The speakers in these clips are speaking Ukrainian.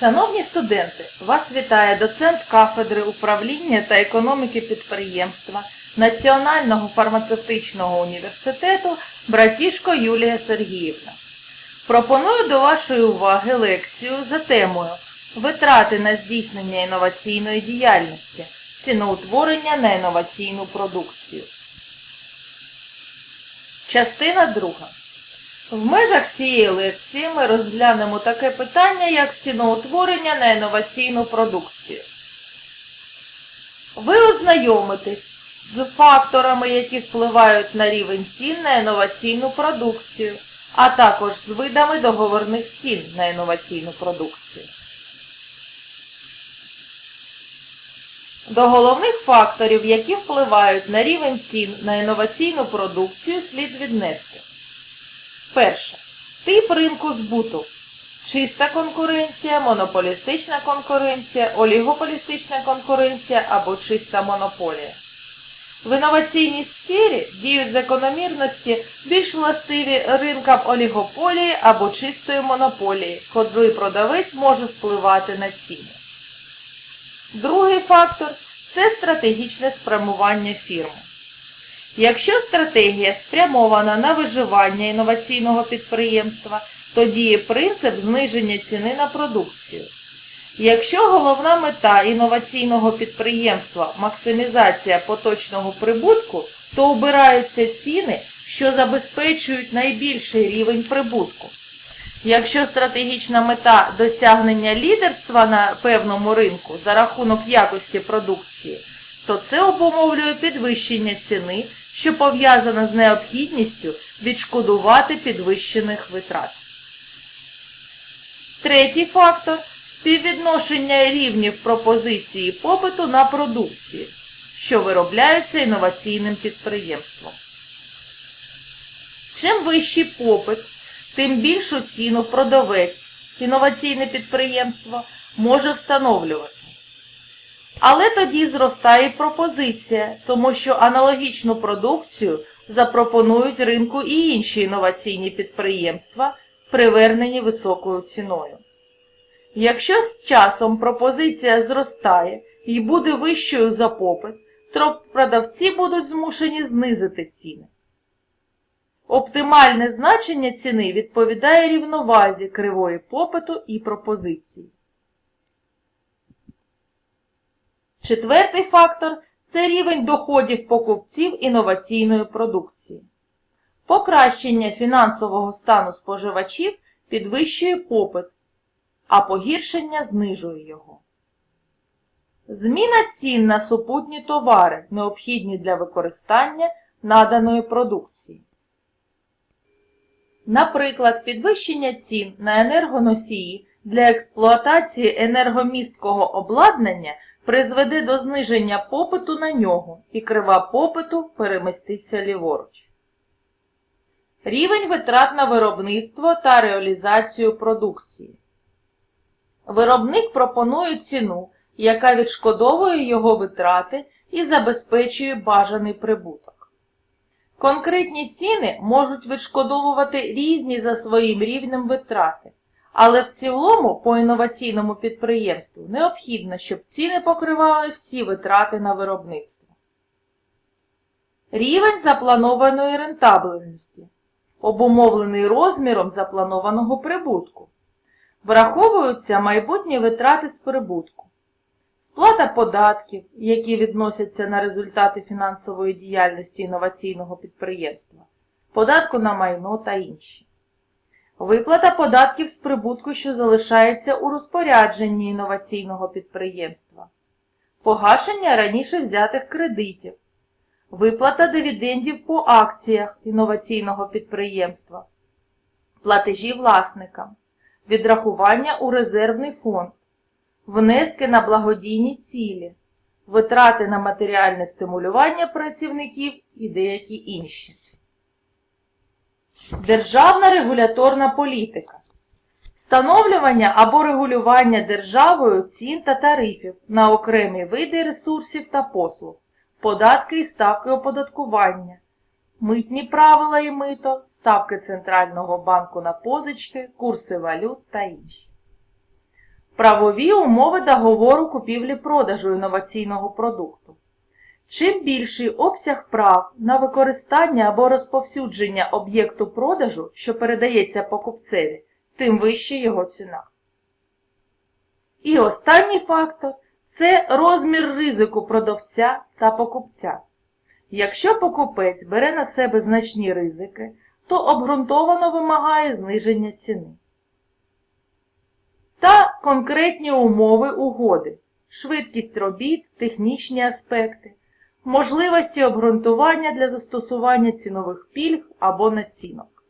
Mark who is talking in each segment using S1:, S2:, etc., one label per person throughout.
S1: Шановні студенти, вас вітає доцент кафедри управління та економіки підприємства Національного фармацевтичного університету Братішко Юлія Сергіївна. Пропоную до вашої уваги лекцію за темою Витрати на здійснення інноваційної діяльності, ціноутворення на інноваційну продукцію. Частина друга. В межах цієї лекції ми розглянемо таке питання, як ціноутворення на інноваційну продукцію. Ви ознайомитесь з факторами, які впливають на рівень цін на інноваційну продукцію, а також з видами договорних цін на інноваційну продукцію. До головних факторів, які впливають на рівень цін на інноваційну продукцію, слід віднести. Перше. Тип ринку збуту. Чиста конкуренція, монополістична конкуренція, олігополістична конкуренція або чиста монополія. В інноваційній сфері діють закономірності більш властиві ринкам олігополії або чистої монополії, коли продавець може впливати на ціни. Другий фактор це стратегічне спрямування фірми. Якщо стратегія спрямована на виживання інноваційного підприємства, то діє принцип зниження ціни на продукцію. Якщо головна мета інноваційного підприємства максимізація поточного прибутку, то обираються ціни, що забезпечують найбільший рівень прибутку. Якщо стратегічна мета досягнення лідерства на певному ринку за рахунок якості продукції, то це обумовлює підвищення ціни, що пов'язане з необхідністю відшкодувати підвищених витрат. Третій фактор співвідношення рівнів пропозиції попиту на продукцію, що виробляються інноваційним підприємством. Чим вищий попит, тим більшу ціну продавець, інноваційне підприємство може встановлювати. Але тоді зростає пропозиція, тому що аналогічну продукцію запропонують ринку і інші інноваційні підприємства, привернені високою ціною. Якщо з часом пропозиція зростає і буде вищою за попит, то продавці будуть змушені знизити ціни. Оптимальне значення ціни відповідає рівновазі кривої попиту і пропозиції. Четвертий фактор це рівень доходів покупців інноваційної продукції. Покращення фінансового стану споживачів підвищує попит, а погіршення знижує його. Зміна цін на супутні товари, необхідні для використання наданої продукції. Наприклад, підвищення цін на енергоносії для експлуатації енергомісткого обладнання призведе до зниження попиту на нього і крива попиту переміститься ліворуч. Рівень витрат на виробництво та реалізацію продукції. Виробник пропонує ціну, яка відшкодовує його витрати і забезпечує бажаний прибуток. Конкретні ціни можуть відшкодовувати різні за своїм рівнем витрати, але в цілому по інноваційному підприємству необхідно, щоб ціни покривали всі витрати на виробництво. Рівень запланованої рентабельності, обумовлений розміром запланованого прибутку. Враховуються майбутні витрати з прибутку. Сплата податків, які відносяться на результати фінансової діяльності інноваційного підприємства, податку на майно та інші. Виплата податків з прибутку, що залишається у розпорядженні інноваційного підприємства. Погашення раніше взятих кредитів. Виплата дивідендів по акціях інноваційного підприємства. Платежі власникам. Відрахування у резервний фонд внески на благодійні цілі, витрати на матеріальне стимулювання працівників і деякі інші. Державна регуляторна політика. Встановлювання або регулювання державою цін та тарифів на окремі види ресурсів та послуг, податки і ставки оподаткування, митні правила і мито, ставки Центрального банку на позички, курси валют та інші. Правові умови договору купівлі-продажу інноваційного продукту. Чим більший обсяг прав на використання або розповсюдження об'єкту продажу, що передається покупцеві, тим вища його ціна. І останній фактор це розмір ризику продавця та покупця. Якщо покупець бере на себе значні ризики, то обґрунтовано вимагає зниження ціни. Та конкретні умови угоди, швидкість робіт, технічні аспекти, можливості обґрунтування для застосування цінових пільг або націнок.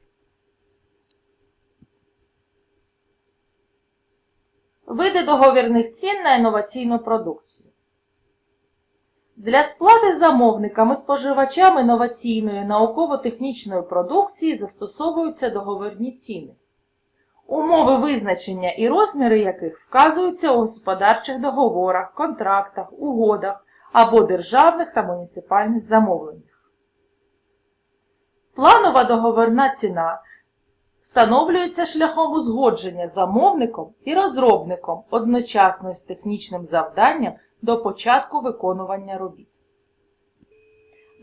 S1: Види договірних цін на інноваційну продукцію. Для сплати замовниками споживачам інноваційної науково-технічної продукції застосовуються договірні ціни, умови визначення і розміри яких вказуються у господарчих договорах, контрактах, угодах або державних та муніципальних замовленнях. Планова договірна ціна встановлюється шляхом узгодження замовником і розробником одночасно з технічним завданням до початку виконування робіт.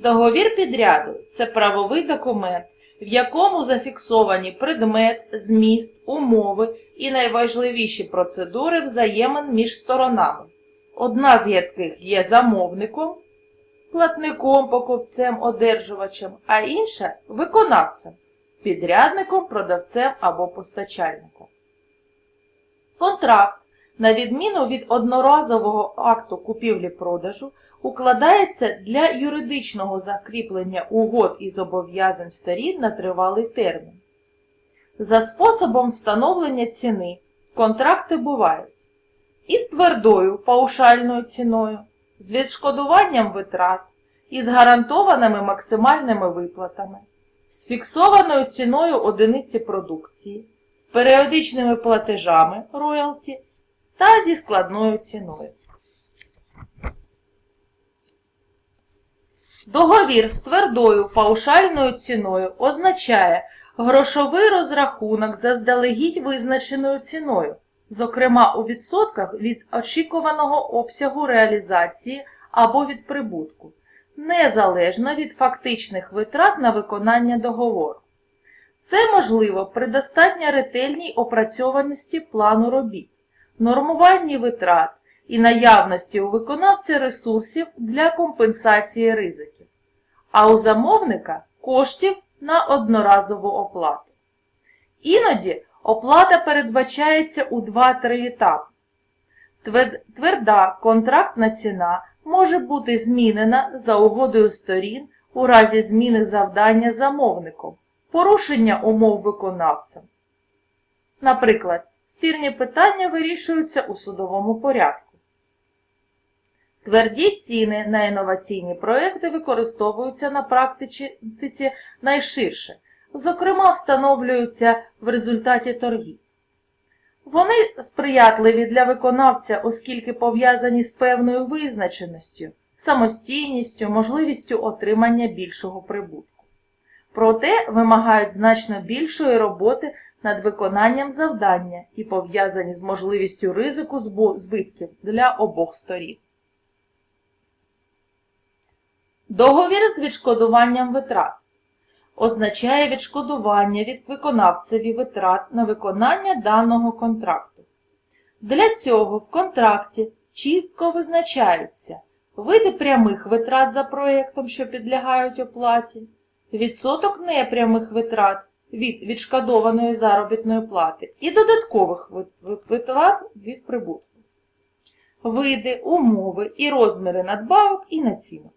S1: Договір підряду це правовий документ, в якому зафіксовані предмет, зміст, умови і найважливіші процедури взаємин між сторонами, одна з яких є замовником, платником, покупцем, одержувачем, а інша виконавцем, підрядником, продавцем або постачальником. Контракт на відміну від одноразового акту купівлі-продажу, укладається для юридичного закріплення угод і зобов'язань сторін на тривалий термін. За способом встановлення ціни контракти бувають із твердою паушальною ціною, з відшкодуванням витрат, із гарантованими максимальними виплатами, з фіксованою ціною одиниці продукції, з періодичними платежами роялті та зі складною ціною. Договір з твердою паушальною ціною означає грошовий розрахунок заздалегідь визначеною ціною, зокрема у відсотках від очікуваного обсягу реалізації або від прибутку, незалежно від фактичних витрат на виконання договору. Це можливо при достатньо ретельній опрацьованості плану робіт нормуванні витрат і наявності у виконавця ресурсів для компенсації ризиків, а у замовника коштів на одноразову оплату. Іноді оплата передбачається у 2-3 етапи. Тверда контрактна ціна може бути змінена за угодою сторін у разі зміни завдання замовником, порушення умов виконавцем. Наприклад, спірні питання вирішуються у судовому порядку. Тверді ціни на інноваційні проекти використовуються на практиці найширше, зокрема, встановлюються в результаті торгів. Вони сприятливі для виконавця, оскільки пов'язані з певною визначеністю, самостійністю, можливістю отримання більшого прибутку. Проте вимагають значно більшої роботи над виконанням завдання і пов'язані з можливістю ризику збитків для обох сторін. Договір з відшкодуванням витрат означає відшкодування від виконавцеві витрат на виконання даного контракту. Для цього в контракті чітко визначаються види прямих витрат за проєктом, що підлягають оплаті, відсоток непрямих витрат від відшкодованої заробітної плати і додаткових витрат від прибутку, види, умови і розміри надбавок і націнок.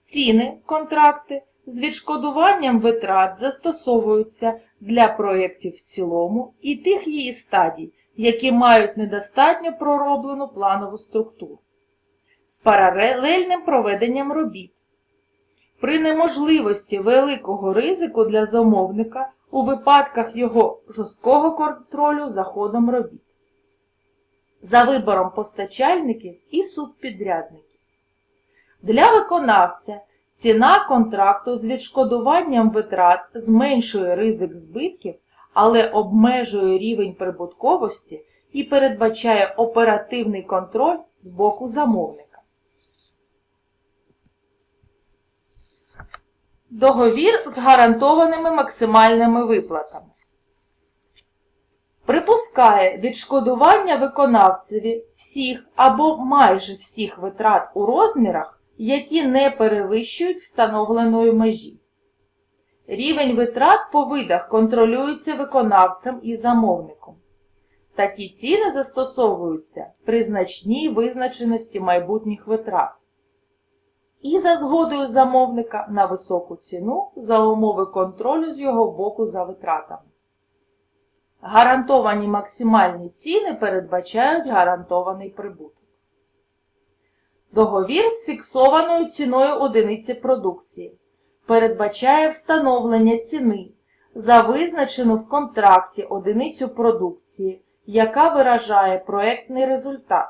S1: Ціни, контракти з відшкодуванням витрат застосовуються для проєктів в цілому і тих її стадій, які мають недостатньо пророблену планову структуру, з паралельним проведенням робіт. При неможливості великого ризику для замовника у випадках його жорсткого контролю за ходом робіт, за вибором постачальників і субпідрядників. Для виконавця ціна контракту з відшкодуванням витрат зменшує ризик збитків, але обмежує рівень прибутковості і передбачає оперативний контроль з боку замовника. Договір з гарантованими максимальними виплатами. Припускає відшкодування виконавцеві всіх або майже всіх витрат у розмірах, які не перевищують встановленої межі. Рівень витрат по видах контролюється виконавцем і замовником. Такі ціни застосовуються при значній визначеності майбутніх витрат і за згодою замовника на високу ціну за умови контролю з його боку за витратами. Гарантовані максимальні ціни передбачають гарантований прибуток. Договір з фіксованою ціною одиниці продукції передбачає встановлення ціни за визначену в контракті одиницю продукції, яка виражає проектний результат.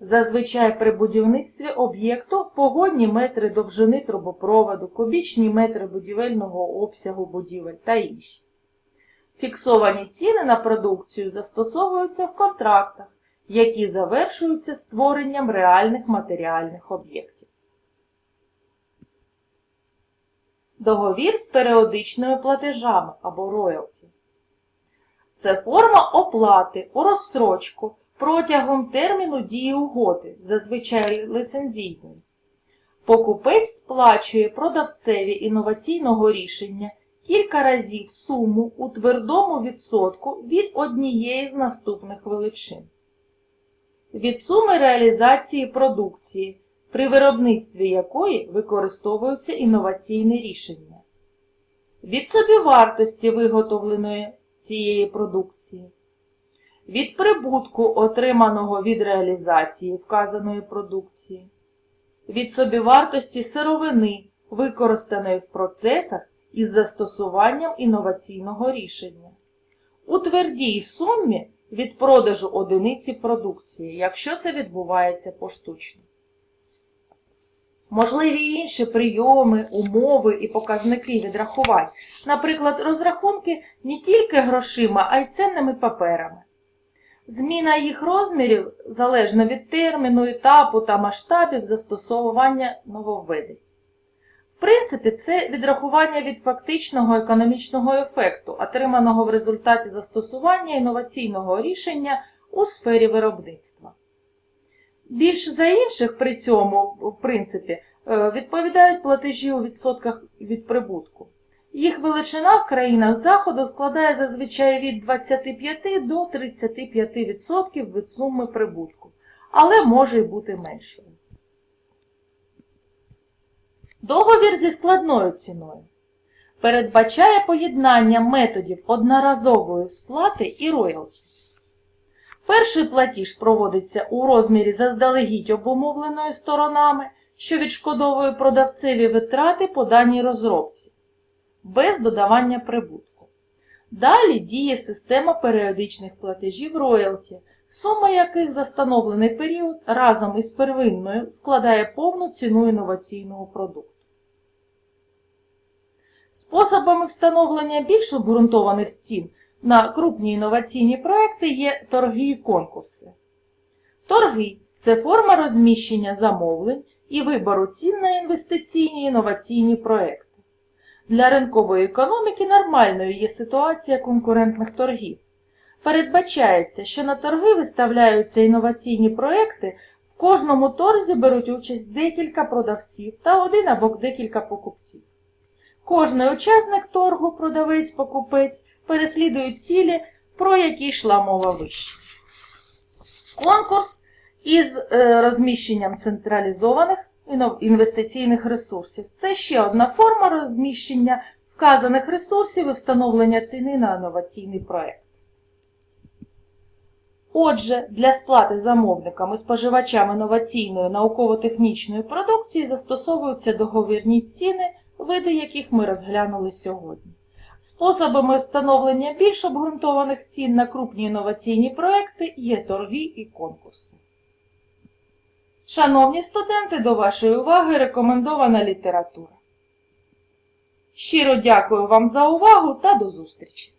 S1: Зазвичай при будівництві об'єкту погодні метри довжини трубопроводу, кубічні метри будівельного обсягу будівель та інші. Фіксовані ціни на продукцію застосовуються в контрактах, які завершуються створенням реальних матеріальних об'єктів. Договір з періодичними платежами або роялті. Це форма оплати у розсрочку протягом терміну дії угоди, зазвичай лицензійної. Покупець сплачує продавцеві інноваційного рішення кілька разів суму у твердому відсотку від однієї з наступних величин. Від суми реалізації продукції, при виробництві якої використовуються інноваційні рішення. Від собівартості виготовленої цієї продукції. Від прибутку, отриманого від реалізації вказаної продукції. Від собівартості сировини, використаної в процесах із застосуванням інноваційного рішення. У твердій сумі від продажу одиниці продукції, якщо це відбувається поштучно. Можливі інші прийоми, умови і показники відрахувань, наприклад, розрахунки не тільки грошима, а й цінними паперами. Зміна їх розмірів залежно від терміну, етапу та масштабів застосовування нововведень. В принципі, це відрахування від фактичного економічного ефекту, отриманого в результаті застосування інноваційного рішення у сфері виробництва. Більш за інших при цьому, в принципі, е, відповідають платежі у відсотках від прибутку. Їх величина в країнах Заходу складає зазвичай від 25 до 35% від суми прибутку, але може й бути меншою. Договір зі складною ціною передбачає поєднання методів одноразової сплати і роялті. Перший платіж проводиться у розмірі заздалегідь обумовленої сторонами, що відшкодовує продавцеві витрати по даній розробці, без додавання прибутку. Далі діє система періодичних платежів роялті, сума яких за встановлений період разом із первинною складає повну ціну інноваційного продукту. Способами встановлення більш обґрунтованих цін на крупні інноваційні проекти є торги і конкурси. Торги це форма розміщення замовлень і вибору цін на інвестиційні інноваційні проекти. Для ринкової економіки нормальною є ситуація конкурентних торгів. Передбачається, що на торги виставляються інноваційні проекти, в кожному торзі беруть участь декілька продавців та один або декілька покупців. Кожний учасник торгу, продавець-покупець, переслідує цілі, про які йшла мова вище. Конкурс із е, розміщенням централізованих інвестиційних ресурсів. Це ще одна форма розміщення вказаних ресурсів і встановлення ціни на інноваційний проєкт. Отже, для сплати замовникам і споживачам інноваційної науково-технічної продукції застосовуються договірні ціни, види яких ми розглянули сьогодні. Способами встановлення більш обґрунтованих цін на крупні інноваційні проекти є торги і конкурси. Шановні студенти, до вашої уваги рекомендована література. Щиро дякую вам за увагу та до зустрічі!